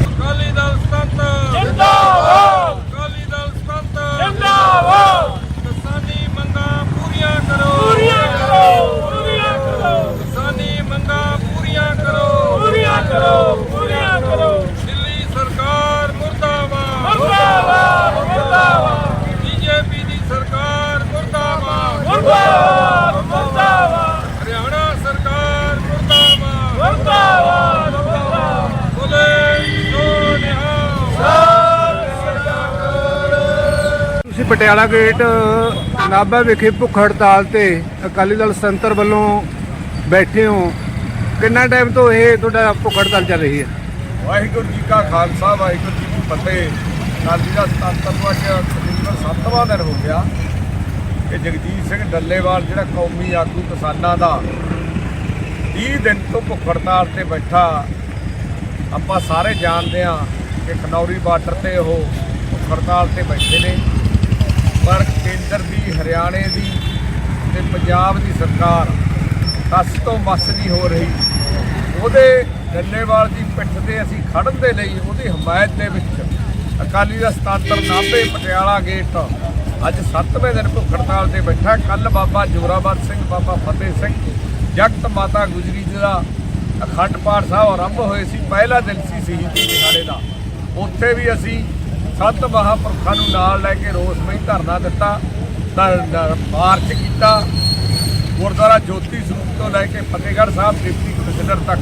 ਅਕਾਲੀ ਦਲ ਸਤੰਤ ਜਿੰਦਾਬਾਦ ਅਕਾਲੀ ਦਲ ਸਤੰਤ ਜਿੰਦਾਬਾਦ ਕਿਸਾਨੀ ਮੰਗਾਂ ਪੂਰੀਆਂ ਕਰੋ ਪੂਰੀਆਂ ਕਰੋ ਪੂਰੀਆਂ ਕਰੋ ਕਿਸਾਨੀ ਮੰਗਾਂ ਪੂਰੀਆਂ ਕਰੋ ਪੂਰੀਆਂ ਕਰੋ ਪੂਰੀਆਂ ਕਰੋ ਦਿੱਲੀ ਸਰਕਾਰ ਮੁਰਦਾਬਾਦ ਮੁਰਦਾਬਾਦ ਮੁਰਦਾਬਾਦ ਬੀਜੇਪੀ ਦੀ ਸਰਕਾਰ ਮੁਰਦਾਬਾਦ ਮੁਰਦਾਬਾਦ ਮੁਰਦਾਬਾਦ ਹਰਿਆਣਾ ਸਰਕਾਰ ਮੁਰਦਾਬਾਦ ਮੁਰਦਾਬਾਦ ਮੁਰਦਾਬਾਦ ਬੋਲੇ ਸੋ ਨਿਹਾਲ ਤੁਸੀਂ ਪਟਿਆਲਾ ਗੇਟ, ਨਾਭਾ ਵਿਖੇ ਭੁੱਖ ਹੜਤਾਲ ਤੇ ਅਕਾਲੀ ਦਲ ਸੰਤਰ ਵੱਲੋਂ ਬੈਠੇ ਹੋ। ਕਿੰਨਾ ਟਾਈਮ ਤੋਂ ਇਹ ਤੁਹਾਡਾ ਭੁੱਖ ਹੜਤਾਲ ਚੱਲ ਰਹੀ ਹੈ? ਵਾਹਿਗੁਰੂ ਜੀ ਕਾ ਖਾਲਸਾ, ਵਾਹਿਗੁਰੂ ਜੀ ਕੀ ਫਤਿਹ। ਅਕਾਲੀ ਦਾ ਸਤਾਤਰ ਨੂੰ ਅੱਜ ਤਕਰੀਬਨ ਸੱਤਵਾਂ ਦਿਨ ਹੋ ਗਿਆ। ਕਿ ਜਗਜੀਤ ਸਿੰਘ ਡੱਲੇਵਾਲ, ਜਿਹੜਾ ਕੌਮੀ ਆਗੂ ਕਿਸਾਨਾਂ ਦਾ 30 ਦਿਨ ਤੋਂ ਭੁੱਖ ਹੜਤਾਲ ਤੇ ਬੈਠਾ। ਆਪਾਂ ਸਾਰੇ ਜਾਣਦੇ ਹਾਂ ਕਿ ਖਨੌਰੀ ਬਾਰਡਰ ਤੇ ਉਹ ਭੁੱਖ ਹੜਤਾਲ ਤੇ ਬੈਠੇ ਨੇ। ਪਰ ਕੇਂਦਰ ਦੀ, ਹਰਿਆਣੇ ਦੀ ਤੇ ਪੰਜਾਬ ਦੀ ਸਰਕਾਰ ਕੱਸ ਤੋਂ ਮਸ ਨਹੀਂ ਹੋ ਰਹੀ। ਉਹਦੇ ਗੱਲੇਵਾਲ ਦੀ ਪਿੱਠ ਤੇ ਅਸੀਂ ਖੜਨ ਦੇ ਲਈ ਉਹਦੀ ਹਮਾਇਤ ਦੇ ਵਿੱਚ ਅਕਾਲੀ ਦਾ ਸਤਾਂਤਰ ਨਾਭੇ ਪਟਿਆਲਾ ਗੇਟ ਅੱਜ 7ਵੇਂ ਦਿਨ ਭੁੱਖ ਹੜਤਾਲ ਤੇ ਬੈਠਾ। ਕੱਲ ਬਾਬਾ ਜੋਰਾਵਰ ਸਿੰਘ, ਬਾਬਾ ਫਤਿਹ ਸਿੰਘ, ਜਗਤ ਮਾਤਾ ਗੁਜਰੀ ਜੀ ਦਾ ਅਖੰਡ ਪਾਠ ਸਾਹਿਬ ਆਰੰਭ ਹੋਏ ਸੀ। ਪਹਿਲਾ ਦਿਨ ਸੀ ਸ਼ਹੀਦੀ ਦਿਹਾੜੇ ਦਾ। ਉੱਥੇ ਵੀ ਅਸੀਂ ਸੱਤ ਮਹਾਂਪੁਰਖਾਂ ਨੂੰ ਨਾਲ ਲੈ ਕੇ ਰੋਸਮਈ ਧਰਨਾ ਦਿੱਤਾ ਤਾਂ ਮਾਰਚ ਕੀਤਾ। ਗੁਰਦੁਆਰਾ ਜੋਤੀ ਸਰੂਪ ਤੋਂ ਲੈ ਕੇ ਫਤਿਹਗੜ੍ਹ ਸਾਹਿਬ, ਡਿਪਟੀ ਕਮਿਸ਼ਨਰ ਤੱਕ।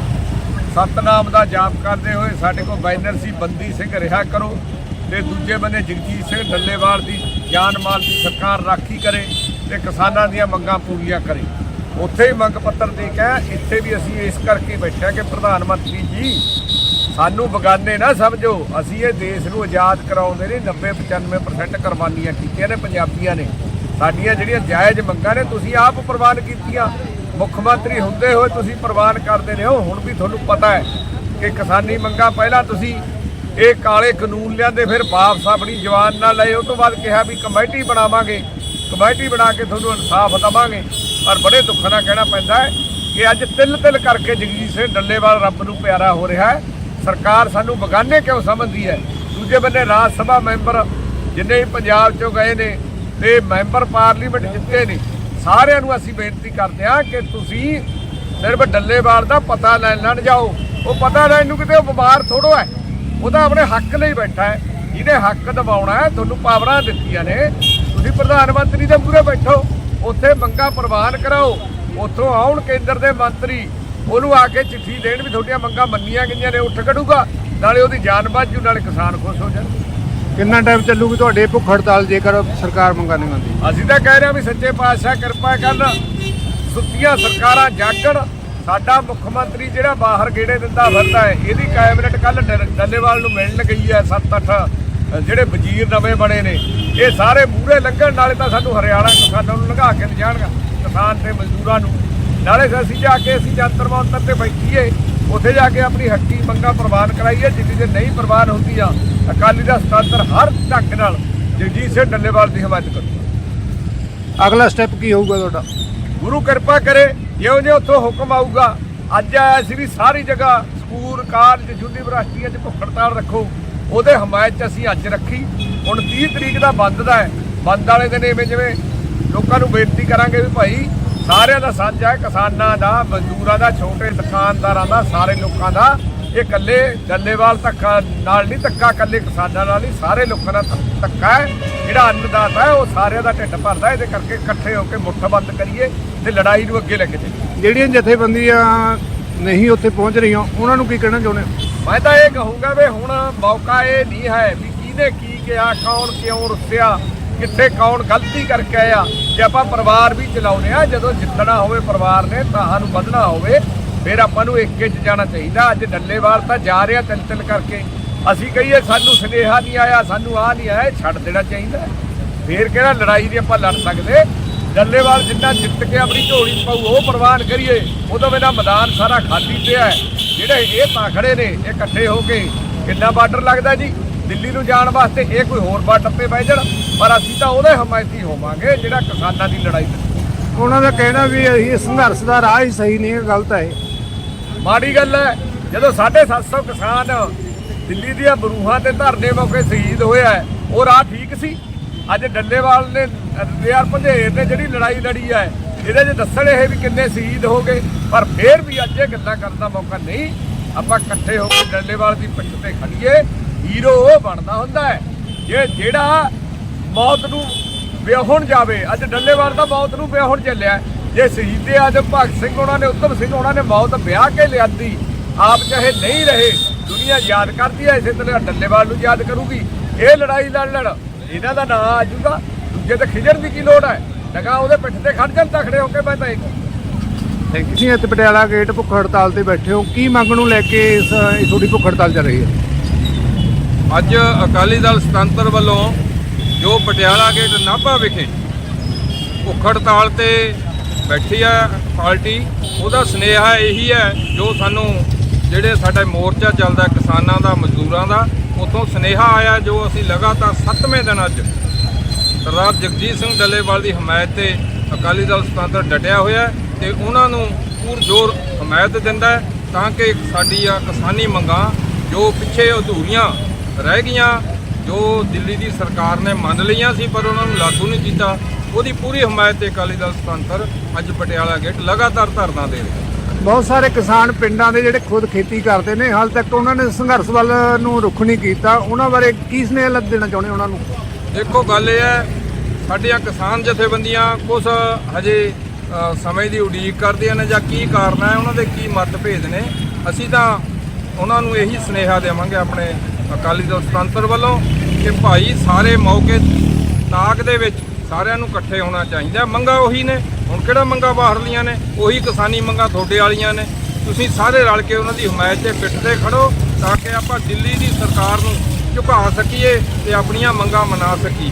ਸਤਨਾਮ ਦਾ ਜਾਪ ਕਰਦੇ ਹੋਏ ਸਾਡੇ ਕੋਲ ਬੈਨਰ ਸੀ, ਬੰਦੀ ਸਿੰਘ ਰਿਹਾ ਕਰੋ ਤੇ ਦੂਜੇ ਬੰਨੇ ਜਗਜੀਤ ਸਿੰਘ ਡੱਲੇਵਾਲ ਦੀ ਜਾਨ ਮਾਲ ਦੀ ਸਰਕਾਰ ਰਾਖੀ ਕਰੇ ਤੇ ਕਿਸਾਨਾਂ ਦੀਆਂ ਮੰਗਾਂ ਪੂਰੀਆਂ ਕਰੇ। ਉੱਥੇ ਹੀ ਮੰਗ ਪੱਤਰ ਦੇ ਕੇ ਇੱਥੇ ਵੀ ਅਸੀਂ ਇਸ ਕਰਕੇ ਬੈਠਿਆ ਕਿ ਪ੍ਰਧਾਨ ਮੰਤਰੀ ਜੀ ਸਾਨੂੰ ਬਗਾਨੇ ਨਾ ਸਮਝੋ। ਅਸੀਂ ਇਹ ਦੇਸ਼ ਨੂੰ ਆਜ਼ਾਦ ਕਰਾਉਂਦੇ ਨੇ 90 95% ਕੁਰਬਾਨੀਆਂ ਕੀਤੀਆਂ ਨੇ ਪੰਜਾਬੀਆਂ ਨੇ। ਸਾਡੀਆਂ ਜਿਹੜੀਆਂ ਜਾਇਜ਼ ਮੰਗਾਂ ਨੇ, ਤੁਸੀਂ ਆਪ ਪ੍ਰਵਾਨ ਕੀਤੀਆਂ। ਮੁੱਖ ਮੰਤਰੀ ਹੁੰਦੇ ਹੋਏ ਤੁਸੀਂ ਪ੍ਰਵਾਨ ਕਰਦੇ ਨੇ ਹੋ। ਹੁਣ ਵੀ ਤੁਹਾਨੂੰ ਪਤਾ ਹੈ ਕਿ ਕਿਸਾਨੀ ਮੰਗਾਂ ਪਹਿਲਾਂ ਤੁਸੀਂ ਇਹ ਕਾਲੇ ਕਾਨੂੰਨ ਲਿਆਂਦੇ, ਫਿਰ ਵਾਪਸ ਆਪਣੀ ਜਵਾਨ ਨਾਲ ਲਏ। ਉਹ ਤੋਂ ਬਾਅਦ ਕਿਹਾ ਵੀ ਕਮੇਟੀ ਬਣਾਵਾਂਗੇ। ਕਮੇਟੀ ਬਣਾ ਕੇ ਤੁਹਾਨੂੰ ਇਨਸਾਫ ਦਵਾਂਗੇ। ਪਰ ਬੜੇ ਦੁੱਖ ਨਾਲ ਕਹਿਣਾ ਪੈਂਦਾ ਹੈ ਕਿ ਅੱਜ ਤਿਲ ਤਿਲ ਕਰਕੇ ਜਗਜੀਤ ਸਿੰਘ ਡੱਲੇਵਾਲ ਰੱਬ ਨੂੰ ਪਿਆਰਾ ਹੋ ਰਿਹਾ ਹੈ। ਸਰਕਾਰ ਸਾਨੂੰ ਬਗਾਨੇ ਕਿਉਂ ਸਮਝਦੀ ਹੈ? ਦੂਜੇ ਬੰਨੇ ਰਾਜ ਸਭਾ ਮੈਂਬਰ ਜਿੰਨੇ ਵੀ ਪੰਜਾਬ ਚੋਂ ਗਏ ਨੇ ਤੇ ਮੈਂਬਰ ਪਾਰਲੀਮੈਂਟ ਜਿੱਤੇ ਨੇ, ਸਾਰਿਆਂ ਨੂੰ ਅਸੀਂ ਬੇਨਤੀ ਕਰਦੇ ਹਾਂ ਕਿ ਤੁਸੀਂ ਸਿਰਫ ਡੱਲੇਵਾਲ ਦਾ ਪਤਾ ਲੈਣ ਨਾ ਜਾਓ। ਉਹ ਪਤਾ ਲੈਣ ਨੂੰ ਕਿਤੇ ਉਹ ਬਿਮਾਰ ਥੋੜੋ ਹੈ। ਉਹਦਾ ਆਪਣੇ ਹੱਕ ਲਈ ਬੈਠਾ ਹੈ। ਜਿਹਨੇ ਹੱਕ ਦਬਾਉਣਾ ਹੈ, ਤੁਹਾਨੂੰ ਪਾਵਰਾਂ ਦਿੱਤੀਆਂ ਨੇ। ਤੁਸੀਂ ਪ੍ਰਧਾਨ ਮੰਤਰੀ ਦੇ ਮੂਹਰੇ ਬੈਠੋ। ਉੱਥੇ ਮੰਗਾਂ ਪ੍ਰਵਾਨ ਕਰਾਓ। ਉੱਥੋਂ ਆਉਣ ਕੇਂਦਰ ਦੇ ਮੰਤਰੀ ਉਹਨੂੰ ਆ ਕੇ ਚਿੱਠੀ ਦੇਣ ਵੀ ਤੁਹਾਡੀਆਂ ਮੰਗਾਂ ਮੰਨੀਆਂ ਗਈਆਂ ਨੇ ਉੱਠ ਖੜੂਗਾ। ਨਾਲੇ ਉਹਦੀ ਜਾਨ ਬਾਝੂ ਨਾਲੇ ਕਿਸਾਨ ਖੁਸ਼ ਹੋ ਜਾਣ। ਕਿੰਨਾ ਟਾਈਮ ਚੱਲੂਗੀ ਤੁਹਾਡੇ ਭੁੱਖ ਹੜਤਾਲ ਜੇਕਰ ਸਰਕਾਰ ਮੰਗਾਂ ਨਹੀਂ ਮੰਨਦੀ? ਅਸੀਂ ਤਾਂ ਕਹਿ ਰਹੇ ਹਾਂ ਵੀ ਸੱਚੇ ਪਾਤਸ਼ਾਹ ਕਿਰਪਾ ਕਰਨ ਸੁੱਤੀਆਂ ਸਰਕਾਰਾਂ ਜਾਗਣ। ਸਾਡਾ ਮੁੱਖ ਮੰਤਰੀ ਜਿਹੜਾ ਬਾਹਰ ਗੇੜੇ ਦਿੰਦਾ ਫਿਰਦਾ ਹੈ ਇਹਦੀ ਕੈਬਨਿਟ ਕੱਲ ਡੱਲੇਵਾਲ ਨੂੰ ਮਿਲਣ ਗਈ ਹੈ 7-8 ਜਿਹੜੇ ਵਜ਼ੀਰ ਨਵੇਂ ਬਣੇ ਨੇ ਇਹ ਸਾਰੇ ਮੂਹਰੇ ਲੱਗਣ ਨਾਲੇ ਤਾਂ ਸਾਨੂੰ ਹਰਿਆਣਾ ਕਿਸਾਨਾਂ ਨੂੰ ਲੰਘਾ ਕੇ ਲਿਜਾਣਗਾ ਕਿਸਾਨ ਤੇ ਮਜ਼ਦੂਰਾਂ ਨੂੰ। ਨਾਲੇ ਅਸੀਂ ਜਾ ਕੇ ਅਸੀਂ ਜੰਤਰ ਮੰਤਰ ਤੇ ਬੈਠੀਏ ਉੱਥੇ ਜਾ ਕੇ ਆਪਣੀ ਹੱਕੀ ਮੰਗਾਂ ਪ੍ਰਵਾਨ ਕਰਾਈਏ ਜਿੱਦੀ ਜੇ ਨਹੀਂ ਪ੍ਰਵਾਨ ਹੁੰਦੀਆਂ ਅਕਾਲੀ ਦਾ ਸਤਾਂਤਰ ਹਰ ਢੰਗ ਨਾਲ ਜਗਜੀਤ ਸਿੰਘ ਡੱਲੇਵਾਲ ਦੀ ਹਮਾਇਤ ਕਰੂਗਾ। ਅਗਲਾ ਸਟੈਪ ਕੀ ਹੋਊਗਾ ਤੁਹਾਡਾ? ਗੁਰੂ ਕਿਰਪਾ ਕਰੇ ਜਿਉਂ ਜਿਉਂ ਉੱਥੋਂ ਹੁਕਮ ਆਊਗਾ ਅੱਜ ਆਇਆ ਸੀ ਵੀ ਸਾਰੀ ਜਗ੍ਹਾ ਸਕੂਲ ਕਾਲਜ ਯੂਨੀਵਰਸਿਟੀਆਂ 'ਚ ਭੁੱਖ ਹੜਤਾਲ ਰੱਖੋ ਉਹਦੇ ਹਮਾਇਤ 'ਚ ਅਸੀਂ ਅੱਜ ਰੱਖੀ। ਹੁਣ 30 ਤਰੀਕ ਦਾ ਬੰਦ ਦਾ ਹੈ। ਬੰਦ ਵਾਲੇ ਦਿਨ ਐਵੇਂ ਜਿਵੇਂ ਲੋਕਾਂ ਨੂੰ ਬੇਨਤੀ ਕਰਾਂਗੇ ਵੀ ਭਾਈ ਸਾਰਿਆਂ ਦਾ ਸਾਂਝਾ ਹੈ ਕਿਸਾਨਾਂ ਦਾ ਮਜ਼ਦੂਰਾਂ ਦਾ ਛੋਟੇ ਦੁਕਾਨਦਾਰਾਂ ਦਾ ਸਾਰੇ ਲੋਕਾਂ ਦਾ। ਇਹ ਇਕੱਲੇ ਡੱਲੇਵਾਲ ਧੱਕਾ ਨਾਲ ਨਹੀਂ ਧੱਕਾ ਇਕੱਲੇ ਕਿਸਾਨਾਂ ਨਾਲ ਨਹੀਂ ਸਾਰੇ ਲੋਕਾਂ ਦਾ ਧੱਕ- ਹੈ। ਜਿਹੜਾ ਅੰਨਦਾਤਾ ਹੈ ਉਹ ਸਾਰਿਆਂ ਦਾ ਢਿੱਡ ਭਰਦਾ ਇਹਦੇ ਕਰਕੇ ਇਕੱਠੇ ਹੋ ਕੇ ਮੁੱਠ ਬੰਦ ਕਰੀਏ ਤੇ ਲੜਾਈ ਨੂੰ ਅੱਗੇ ਲੈ ਕੇ ਚੱਲੀਏ। ਜਿਹੜੀਆਂ ਜਥੇਬੰਦੀਆਂ ਨਹੀਂ ਉੱਥੇ ਪਹੁੰਚ ਰਹੀਆਂ ਉਹਨਾਂ ਨੂੰ ਕੀ ਕਹਿਣਾ ਚਾਹੁੰਦੇ ਹੋ? ਮੈਂ ਤਾਂ ਇਹ ਕਹੂੰਗਾ ਵੀ ਹੁਣ ਮੌਕਾ ਇਹ ਨਹੀਂ ਹੈ ਵੀ ਕਿਹਨੇ ਕੀ ਕਿਹਾ ਕੌਣ ਕਿਉਂ ਰੁੱਸਿਆ। ਕਿੱਥੇ ਕੌਣ ਗਲਤੀ ਕਰਕੇ ਆਇਆ। ਜੇ ਆਪਾਂ ਪਰਿਵਾਰ ਵੀ ਚਲਾਉਨੇ ਆ ਜਦੋਂ ਜਿੱਤਣਾ ਹੋਵੇ ਪਰਿਵਾਰ ਨੇ ਤਾਂ ਨੂੰ ਵਧਣਾ ਹੋਵੇ, ਫਿਰ ਆਪਾਂ ਨੂੰ ਏਕੇ 'ਚ ਜਾਣਾ ਚਾਹੀਦਾ। ਅੱਜ ਡੱਲੇਵਾਲ ਤਾਂ ਜਾ ਰਿਹਾ ਤਿਲ ਤਿਲ ਕਰਕੇ। ਅਸੀਂ ਕਹੀਏ, ਸਾਨੂੰ ਸੁਨੇਹਾ ਨਹੀਂ ਆਇਆ, ਸਾਨੂੰ ਆ ਨਹੀਂ ਆਇਆ ਛੱਡ ਦੇਣਾ ਚਾਹੀਦਾ। ਫੇਰ ਕਿਹੜਾ ਲੜਾਈ ਦੀ ਆਪਾਂ ਲੜ ਸਕਦੇ? ਡੱਲੇਵਾਲ ਜਿੰਨਾ ਜਿੱਤ ਕੇ ਆਪਣੀ ਝੋਲੀ ਪਾਉ ਉਹ ਪ੍ਰਵਾਨ ਕਰੀਏ। ਉਦੋਂ ਬਿਨਾ ਮੈਦਾਨ ਸਾਰਾ ਖਾਲੀ ਪਿਆ ਹੈ। ਜਿਹੜੇ ਇਹ ਤਾਂ ਖੜੇ ਨੇ, ਇਹ ਇਕੱਠੇ ਹੋ ਕੇ, ਕਿੰਨਾ ਬਾਰਡਰ ਲੱਗਦਾ ਜੀ? ਦਿੱਲੀ ਨੂੰ ਜਾਣ ਵਾਸਤੇ ਇਹ ਕੋਈ ਹੋਰ ਬਾਰਡਰ ਤੇ ਬਹਿ ਜਾਣ ਪਰ ਅਸੀਂ ਤਾਂ ਉਹਦੇ ਹਮਾਇਤੀ ਹੋਵਾਂਗੇ ਜਿਹੜਾ ਕਿਸਾਨਾਂ ਦੀ ਲੜਾਈ ਲੜੂ ਉਹਨਾਂ ਦਾ ਕਹਿਣਾ ਵੀ ਇਹ ਸੰਘਰਸ਼ ਦਾ ਰਾਹ ਹੀ ਸਹੀ ਨਹੀਂ ਗਲਤ ਹੈ। ਮਾੜੀ ਗੱਲ ਹੈ ਜਦੋਂ 750 ਕਿਸਾਨ ਦਿੱਲੀ ਦੀਆਂ ਬਰੂਹਾਂ ਤੇ ਧਰਨੇ ਮੌਕੇ ਸ਼ਹੀਦ ਹੋਇਆ ਹੈ, ਉਹ ਰਾਹ ਠੀਕ ਸੀ? ਅੱਜ ਡੱਲੇਵਾਲ ਨੇ ਯਾਰ ਪੰਧੇਰ ਨੇ ਜਿਹੜੀ ਲੜਾਈ ਲੜੀ ਹੈ ਇਹਦੇ 'ਚ ਦੱਸਣ ਇਹ ਵੀ ਕਿੰਨੇ ਸ਼ਹੀਦ ਹੋ ਗਏ ਪਰ ਫੇਰ ਵੀ ਅੱਜ ਇਹ ਗੱਲਾਂ ਕਰਨ ਦਾ ਮੌਕਾ ਨਹੀਂ। ਆਪਾਂ ਇਕੱਠੇ ਹੋ ਕੇ ਡੱਲੇਵਾਲ ਦੀ ਪਿੱਠ ਤੇ ਖੜੀਏ ਹੀਰੋ ਉਹ ਬਣਦਾ ਹੁੰਦਾ ਹੈ। ਜੇ ਜਿਹੜਾ ਮੌਤ ਨੂੰ ਵਿਆਹੁਣ ਜਾਵੇ, ਅੱਜ ਡੱਲੇਵਾਲ ਦਾ ਮੌਤ ਨੂੰ ਵਿਆਹੁਣ ਚੱਲਿਆ ਜੇ ਸ਼ਹੀਦੇ ਆਜਮ ਭਗਤ ਸਿੰਘ ਉਹਨਾਂ ਨੇ ਉਤਮ ਸਿੰਘ ਉਹਨਾਂ ਨੇ ਮੌਤ ਵਿਆਹ ਕੇ ਲਿਆਂਦੀ, ਆਪ ਚਾਹੇ ਨਹੀਂ ਰਹੇ, ਦੁਨੀਆ ਯਾਦ ਕਰਦੀ ਹੈ, ਇਸੇ ਤਰ੍ਹਾਂ ਡੱਲੇਵਾਲ ਨੂੰ ਯਾਦ ਕਰੂਗੀ। ਇਹ ਲੜਾਈ ਲੜ ਲੜ ਇਹਨਾਂ ਦਾ ਨਾਂ ਆ ਜਾਊਗਾ। ਦੂਜੇ ਤੇ ਖਿਜਣ ਦੀ ਕੀ ਲੋੜ ਹੈ? ਲਗਾ ਉਹਦੇ ਪਿੱਠ ਤੇ ਖੜ ਜਾਣ ਖੜੇ ਹੋ ਕੇ ਮੈਂ ਤਾਂ ਇੱਕ। ਤੁਸੀਂ ਇੱਥੇ ਪਟਿਆਲਾ ਗੇਟ ਭੁੱਖ ਹੜਤਾਲ ਤੇ ਬੈਠੇ ਹੋ। ਕੀ ਮੰਗ ਨੂੰ ਲੈ ਕੇ ਇਸ ਤੁਹਾਡੀ ਭੁੱਖ ਹੜਤਾਲ ਚੱਲ ਰਹੀ ਹੈ? ਅੱਜ ਅਕਾਲੀ ਦਲ ਸੁਤੰਤਰ ਵੱਲੋਂ ਜੋ ਪਟਿਆਲਾ ਗੇਟ ਨਾਭਾ ਵਿਖੇ ਭੁੱਖ ਹੜਤਾਲ ਤੇ ਬੈਠੀ ਹੈ ਪਾਰਟੀ, ਉਹਦਾ ਸੁਨੇਹਾ ਇਹੀ ਹੈ, ਜੋ ਸਾਨੂੰ ਜਿਹੜੇ ਸਾਡਾ ਮੋਰਚਾ ਚੱਲਦਾ, ਕਿਸਾਨਾਂ ਦਾ, ਮਜ਼ਦੂਰਾਂ ਦਾ, ਉਥੋਂ ਸੁਨੇਹਾ ਆਇਆ ਜੋ ਅਸੀਂ ਲਗਾਤਾਰ 7ਵੇਂ ਦਿਨ ਅੱਜ ਸਰਦਾਰ ਜਗਜੀਤ ਸਿੰਘ ਡੱਲੇਵਾਲ ਦੀ ਹਮਾਇਤ ਤੇ ਅਕਾਲੀ ਦਲ ਸੁਤੰਤਰ ਡਟਿਆ ਹੋਇਆ ਹੈ ਤੇ ਉਹਨਾਂ ਨੂੰ ਪੂਰਜੋਰ ਹਮਾਇਤ ਦਿੰਦਾ ਤਾਂ ਕਿ ਸਾਡੀ ਆ ਕਿਸਾਨੀ ਮੰਗਾਂ ਜੋ ਪਿੱਛੇ ਅਧੂਰੀਆਂ ਰਹਿ ਗਈਆਂ ਜੋ ਦਿੱਲੀ ਦੀ ਸਰਕਾਰ ਨੇ ਮੰਨ ਲਈਆਂ ਸੀ ਪਰ ਉਹਨਾਂ ਨੂੰ ਲਾਗੂ ਨਹੀਂ ਕੀਤਾ। ਉਹਦੀ ਪੂਰੀ ਹਮਾਇਤ ਤੇ ਅਕਾਲੀ ਦਲ ਸਤੰਤਰ ਅੱਜ ਪਟਿਆਲਾ ਗੇਟ ਲਗਾਤਾਰ ਧਰਨਾ ਦੇ ਰਿਹਾ। ਬਹੁਤ ਸਾਰੇ ਕਿਸਾਨ ਪਿੰਡਾਂ ਦੇ ਜਿਹੜੇ ਖੁਦ ਖੇਤੀ ਕਰਦੇ ਨੇ ਹਾਲ ਤੱਕ ਉਹਨਾਂ ਨੇ ਸੰਘਰਸ਼ ਵੱਲ ਨੂੰ ਰੁਖ ਨਹੀਂ ਕੀਤਾ। ਉਹਨਾਂ ਬਾਰੇ ਕੀ ਸੁਨੇਹਾ ਲੱਗ ਦੇਣਾ ਚਾਹੁੰਦੇ ਉਹਨਾਂ ਨੂੰ? ਦੇਖੋ ਗੱਲ ਇਹ ਹੈ ਸਾਡੀਆਂ ਕਿਸਾਨ ਜਥੇਬੰਦੀਆਂ ਕੁਝ ਹਜੇ ਸਮੇਂ ਦੀ ਉਡੀਕ ਕਰਦੀਆਂ ਨੇ ਜਾਂ ਕੀ ਕਾਰਨ ਹੈ ਉਹਨਾਂ ਦੇ ਕੀ ਮਤਭੇਦ ਨੇ ਅਸੀਂ ਤਾਂ ਉਹਨਾਂ ਨੂੰ ਇਹੀ ਸੁਨੇਹਾ ਦੇਵਾਂਗੇ ਆਪਣੇ ਅਕਾਲੀ ਦਲ ਸੁਤੰਤਰ ਵੱਲੋਂ ਕਿ ਭਾਈ ਸਾਰੇ ਮੌਕੇ ਤਾਕ ਦੇ ਵਿੱਚ ਸਾਰਿਆਂ ਨੂੰ ਇਕੱਠੇ ਹੋਣਾ ਚਾਹੀਦਾ। ਮੰਗਾ ਉਹੀ ਨੇ। ਹੁਣ ਕਿਹੜਾ ਮੰਗਾ ਬਾਹਰਲੀਆਂ ਨੇ? ਉਹੀ ਕਿਸਾਨੀ ਮੰਗਾ ਤੁਹਾਡੇ ਵਾਲੀਆਂ ਨੇ। ਤੁਸੀਂ ਸਾਰੇ ਰਲ ਕੇ ਉਹਨਾਂ ਦੀ ਹਮਾਇਤ ਤੇ ਪਿੱਠ ਤੇ ਖੜੋ ਤਾਂ ਕਿ ਆਪਾਂ ਦਿੱਲੀ ਦੀ ਸਰਕਾਰ ਨੂੰ ਝੁਕਾ ਸਕੀਏ ਤੇ ਆਪਣੀਆਂ ਮੰਗਾਂ ਮਨਾ ਸਕੀਏ।